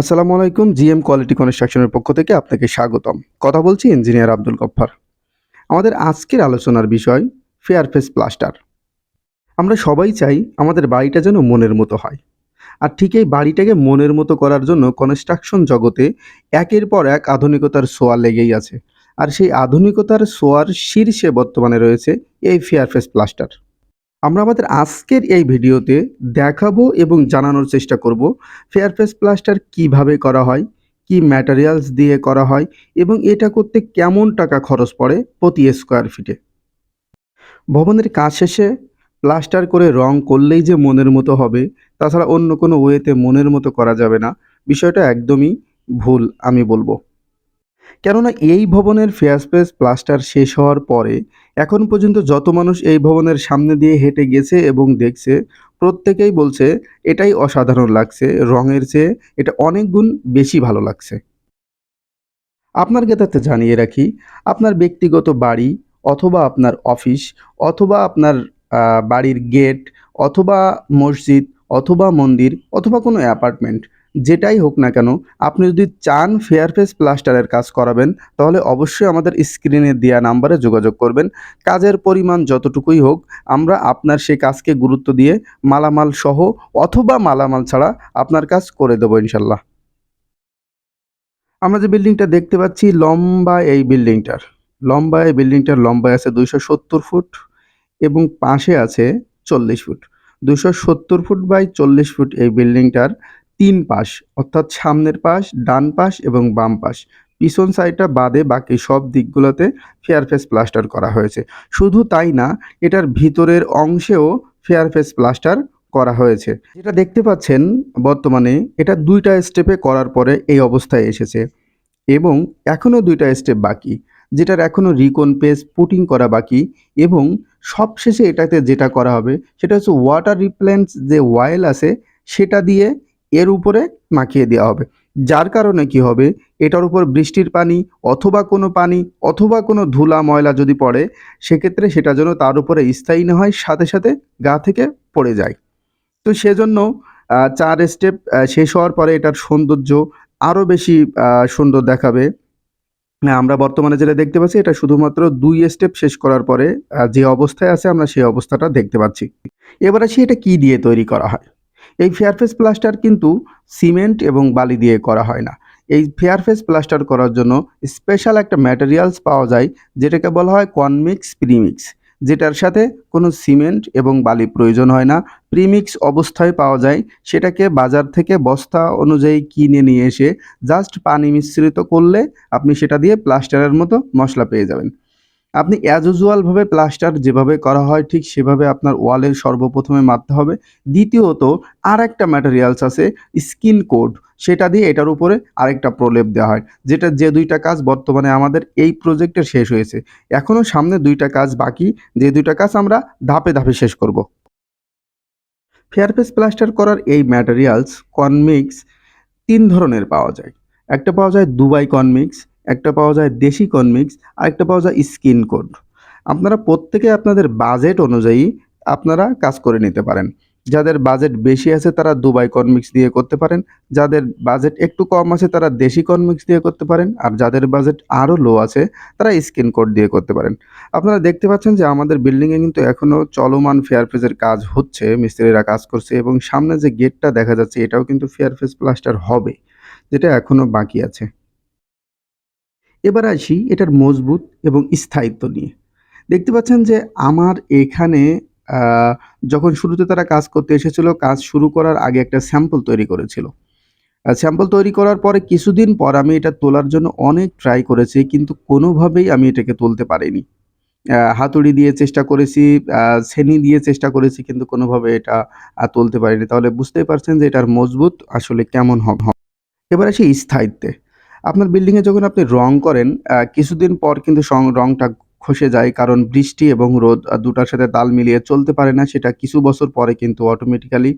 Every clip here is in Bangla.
আসসালামু আলাইকুম, জিএম কোয়ালিটি কনস্ট্রাকশনের পক্ষ থেকে আপনাকে স্বাগতম। কথা বলছি ইঞ্জিনিয়ার আব্দুল গফ্ফার। আমাদের আজকের আলোচনার বিষয় ফেয়ার ফেস প্লাস্টার। আমরা সবাই চাই আমাদের বাড়িটা যেন মনের মতো হয়। আর ঠিক এই বাড়িটাকে মনের মতো করার জন্য কনস্ট্রাকশন জগতে একের পর এক আধুনিকতার সোয়া লেগেই আছে। আর সেই আধুনিকতার সোয়ার শীর্ষে বর্তমানে রয়েছে এই ফেয়ার ফেস প্লাস্টার। আমরা আমাদের আজকের এই ভিডিওতে দেখাবো এবং জানানোর চেষ্টা করব ফেয়ার ফেস প্লাস্টার কীভাবে করা হয়, কি ম্যাটেরিয়ালস দিয়ে করা হয় এবং এটা করতে কেমন টাকা খরচ পড়ে প্রতি স্কোয়ার ফিটে ভবনের কাজ শেষে প্লাস্টার করে রং করলেই যে মনের মতো হবে, তাছাড়া অন্য কোনো ওয়েতে মনের মতো করা যাবে না, বিষয়টা একদমই ভুল আমি বলব। কেননা এই ভবনের ফেয়ার স্পেস প্লাস্টার শেষ হওয়ার পরে এখন পর্যন্ত যত মানুষ এই ভবনের সামনে দিয়ে হেঁটে গেছে এবং দেখছে, প্রত্যেকেই বলছে, এটাই অসাধারণ লাগছে, রঙের চেয়ে এটা অনেক গুণ বেশি ভালো লাগছে। আপনার গেতাতে জানিয়ে রাখি, আপনার ব্যক্তিগত বাড়ি অথবা আপনার অফিস অথবা আপনার বাড়ির গেট অথবা মসজিদ অথবা মন্দির অথবা কোনো অ্যাপার্টমেন্ট যেটাই হোক না কেন, আপনি যদি চান ফেয়ার ফেস প্লাস্টারের কাজ করাবেন, তাহলে অবশ্যই আমাদের স্ক্রিনে দেওয়া নাম্বারে যোগাযোগ করবেন। কাজের পরিমাণ যতটুকুই হোক, আমরা আপনার সেই কাজকে গুরুত্ব দিয়ে মালামাল সহ অথবা মালামাল ছাড়া আপনার কাজ করে দেবো ইনশাল্লাহ। আমরা যে বিল্ডিংটা দেখতে পাচ্ছি, লম্বা এই বিল্ডিংটার লম্বা এই বিল্ডিংটার লম্বায় আছে দুইশো সত্তর ফুট এবং পাশে আছে চল্লিশ ফুট। দুশো সত্তর ফুট বাই চল্লিশ ফুট এই বিল্ডিংটার তিন পাশ, অর্থাৎ সামনের পাশ, ডান পাশ এবং বাম পাশ। পিছন সাইডটা বাদে বাকি সব দিকগুলোতে ফেয়ার ফেস প্লাস্টার করা হয়েছে। শুধু তাই না, এটার ভিতরের অংশেও ফেয়ার ফেস প্লাস্টার করা হয়েছে। যেটা দেখতে পাচ্ছেন বর্তমানে, এটা দুইটা স্টেপে করার পরে এই অবস্থায় এসেছে। এবং এখনও দুইটা স্টেপ বাকি, যেটার এখনও রিকন পেজ পুটিং করা বাকি এবং সবশেষে এটাতে যেটা করা হবে, সেটা হচ্ছে ওয়াটার রিপ্লেন্স যে ওয়াইল আছে, সেটা দিয়ে এর উপরে মাখিয়ে দেওয়া হবে। যার কারণে কি হবে? এটার উপর বৃষ্টির পানি অথবা কোনো পানি অথবা কোনো ধুলা ময়লা যদি পড়ে, সেক্ষেত্রে সেটা যেন তার উপরে স্থায়ী না হয়, সাথে সাথে গা থেকে পড়ে যায়। তো সেজন্য চার স্টেপ শেষ হওয়ার পরে এটার সৌন্দর্য আরও বেশি সুন্দর দেখাবে। আমরা বর্তমানে যেটা দেখতে পাচ্ছি, এটা শুধুমাত্র দুই স্টেপ শেষ করার পরে যে অবস্থায় আছে, আমরা সেই অবস্থাটা দেখতে পাচ্ছি। এবার আসি এটা কি দিয়ে তৈরি করা হয়। এই ফেয়ারফেস প্লাস্টার কিন্তু সিমেন্ট এবং বালি দিয়ে করা হয় না। এই ফেয়ারফেস প্লাস্টার করার জন্য স্পেশাল একটা ম্যাটেরিয়ালস পাওয়া যায়, যেটাকে বলা হয় কনমিক্স প্রিমিক্স যেটার সাথে কোনো সিমেন্ট এবং বালি প্রয়োজন হয় না। প্রিমিক্স অবস্থায় পাওয়া যায়, সেটাকে বাজার থেকে বস্তা অনুযায়ী কিনে নিয়ে এসে জাস্ট পানি মিশ্রিত করলে আপনি সেটা দিয়ে প্লাস্টারের মতো মশলা পেয়ে যাবেন। আপনি অ্যাজ ইউজুয়ালভাবে প্লাস্টার যেভাবে করা হয়, ঠিক সেভাবে আপনার ওয়ালের সর্বপ্রথমে মারতে হবে। দ্বিতীয়ত আর একটা ম্যাটেরিয়ালস আছে স্কিন কোড সেটা দিয়ে এটার উপরে আরেকটা প্রলেপ দেওয়া হয়, যেটা যে দুইটা কাজ বর্তমানে আমাদের এই প্রজেক্টের শেষ হয়েছে। এখনও সামনে দুইটা কাজ বাকি, যে দুইটা কাজ আমরা ধাপে ধাপে শেষ করব। ফেয়ারফেস প্লাস্টার করার এই ম্যাটেরিয়ালস কনমিক্স তিন ধরনের পাওয়া যায়। একটা পাওয়া যায় দুবাই কনমিক্স একটা পাওয়া যায় দেশি কনমিক্স আর একটা পাওয়া যায় স্কিন কোড। আপনারা প্রত্যেকে আপনাদের বাজেট অনুযায়ী আপনারা কাজ করে নিতে পারেন। যাদের বাজেট বেশি আছে তারা দুবাই কনমিক্স দিয়ে করতে পারেন। যাদের বাজেট একটু কম আছে তারা দেশি কনমিক্স দিয়ে করতে পারেন। আর যাদের বাজেট আরও লো আছে তারা স্কিন কোড দিয়ে করতে পারেন। আপনারা দেখতে পাচ্ছেন যে আমাদের বিল্ডিংয়ে কিন্তু এখনও চলমান ফেয়ার ফেয়ারফেসের কাজ হচ্ছে, মিস্ত্রিরা কাজ করছে এবং সামনে যে গেটটা দেখা যাচ্ছে এটাও কিন্তু ফেয়ার ফেয়ারফেস প্লাস্টার হবে, যেটা এখনও বাকি আছে। এবার আসি এটার মজবুত এবং স্থায়িত্ব নিয়ে। দেখতে পাচ্ছেন যে আমার এখানে যখন শুরুতে তারা কাজ করতে এসেছিল, কাজ শুরু করার আগে একটা স্যাম্পল তৈরি করেছিল। স্যাম্পল তৈরি করার পরে কিছুদিন পর আমি এটা তোলার জন্য অনেক ট্রাই করেছি, কিন্তু কোনোভাবেই আমি এটাকে তুলতে পারিনি। হাতুড়ি দিয়ে চেষ্টা করেছি ছেনি দিয়ে চেষ্টা করেছি, কিন্তু কোনোভাবে এটা তুলতে পারিনি। তাহলে বুঝতেই পারছেন যে এটার মজবুত আসলে কেমন হবে। এবার আসি স্থায়িত্বে। আপনার বিল্ডিংয়ে যখন আপনি রং করেন কিছুদিন পর কিন্তু রংটা খসে যায় কারণ বৃষ্টি এবং রোদ দুটার সাথে তাল মিলিয়ে চলতে পারে না, সেটা কিছু বছর পরে কিন্তু অটোমেটিক্যালি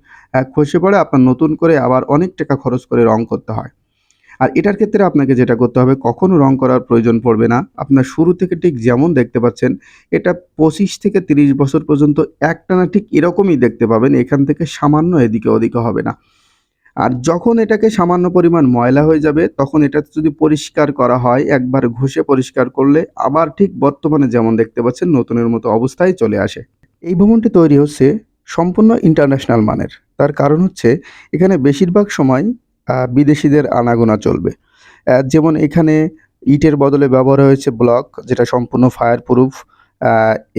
খসে পড়ে। আপনার নতুন করে আবার অনেক টাকা খরচ করে রং করতে হয়। আর এটার ক্ষেত্রে আপনাকে যেটা করতে হবে, কখনো রং করার প্রয়োজন পড়বে না। আপনার শুরু থেকে ঠিক যেমন দেখতে পাচ্ছেন, এটা পঁচিশ থেকে তিরিশ বছর পর্যন্ত একটানা ঠিক এরকমই দেখতে পাবেন। এখান থেকে সামান্য এদিকে ওদিকে হবে না। আর যখন এটাকে সামান্য পরিমাণ ময়লা হয়ে যাবে, তখন এটা যদি পরিষ্কার করা হয়, একবার ঘষে পরিষ্কার করলে আবার ঠিক বর্তমানে যেমন দেখতে পাচ্ছেন, নতুনের মতো অবস্থায় চলে আসে। এই ভবনটি তৈরি হচ্ছে সম্পূর্ণ ইন্টারন্যাশনাল মানের। তার কারণ হচ্ছে এখানে বেশিরভাগ সময় বিদেশিদের আনাগোনা চলবে। যেমন এখানে ইটের বদলে ব্যবহার হয়েছে ব্লক, যেটা সম্পূর্ণ ফায়ার প্রুফ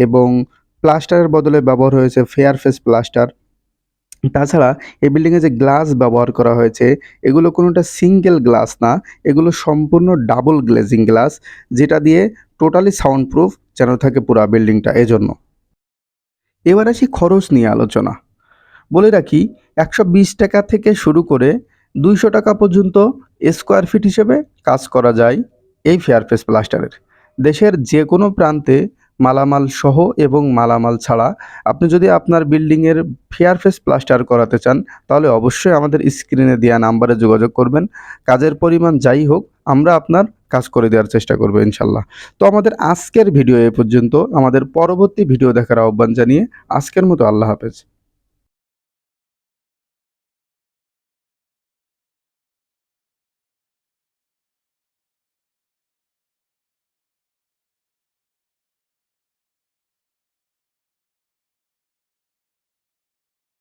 এবং প্লাস্টারের বদলে ব্যবহার হয়েছে ফেয়ার ফেস প্লাস্টার তাছাড়া এই বিল্ডিংয়ে যে গ্লাস ব্যবহার করা হয়েছে, এগুলো কোনোটা সিঙ্গেল গ্লাস না, এগুলো সম্পূর্ণ ডাবল গ্লেজিং গ্লাস যেটা দিয়ে টোটালি সাউন্ড প্রুফ যেন থাকে পুরো বিল্ডিংটা এজন্য। এবার আসি খরচ নিয়ে আলোচনা। বলে রাখি, একশো বিশ টাকা থেকে শুরু করে দুইশো টাকা পর্যন্ত স্কোয়ার ফিট হিসেবে কাজ করা যায় এই ফেয়ারফেস প্লাস্টারের দেশের যে কোনো প্রান্তে মালামাল সহ এবং মালামাল ছাড়া। আপনি যদি আপনার বিল্ডিংয়ের ফেয়ার ফেস প্লাস্টার করাতে চান, তাহলে অবশ্যই আমাদের স্ক্রিনে দেওয়া নাম্বারে যোগাযোগ করবেন। কাজের পরিমাণ যাই হোক, আমরা আপনার কাজ করে দেওয়ার চেষ্টা করব ইনশাল্লাহ। তো আমাদের আজকের ভিডিও এ পর্যন্ত আমাদের পরবর্তী ভিডিও দেখার আহ্বান জানিয়ে আজকের মতো আল্লাহ হাফেজ।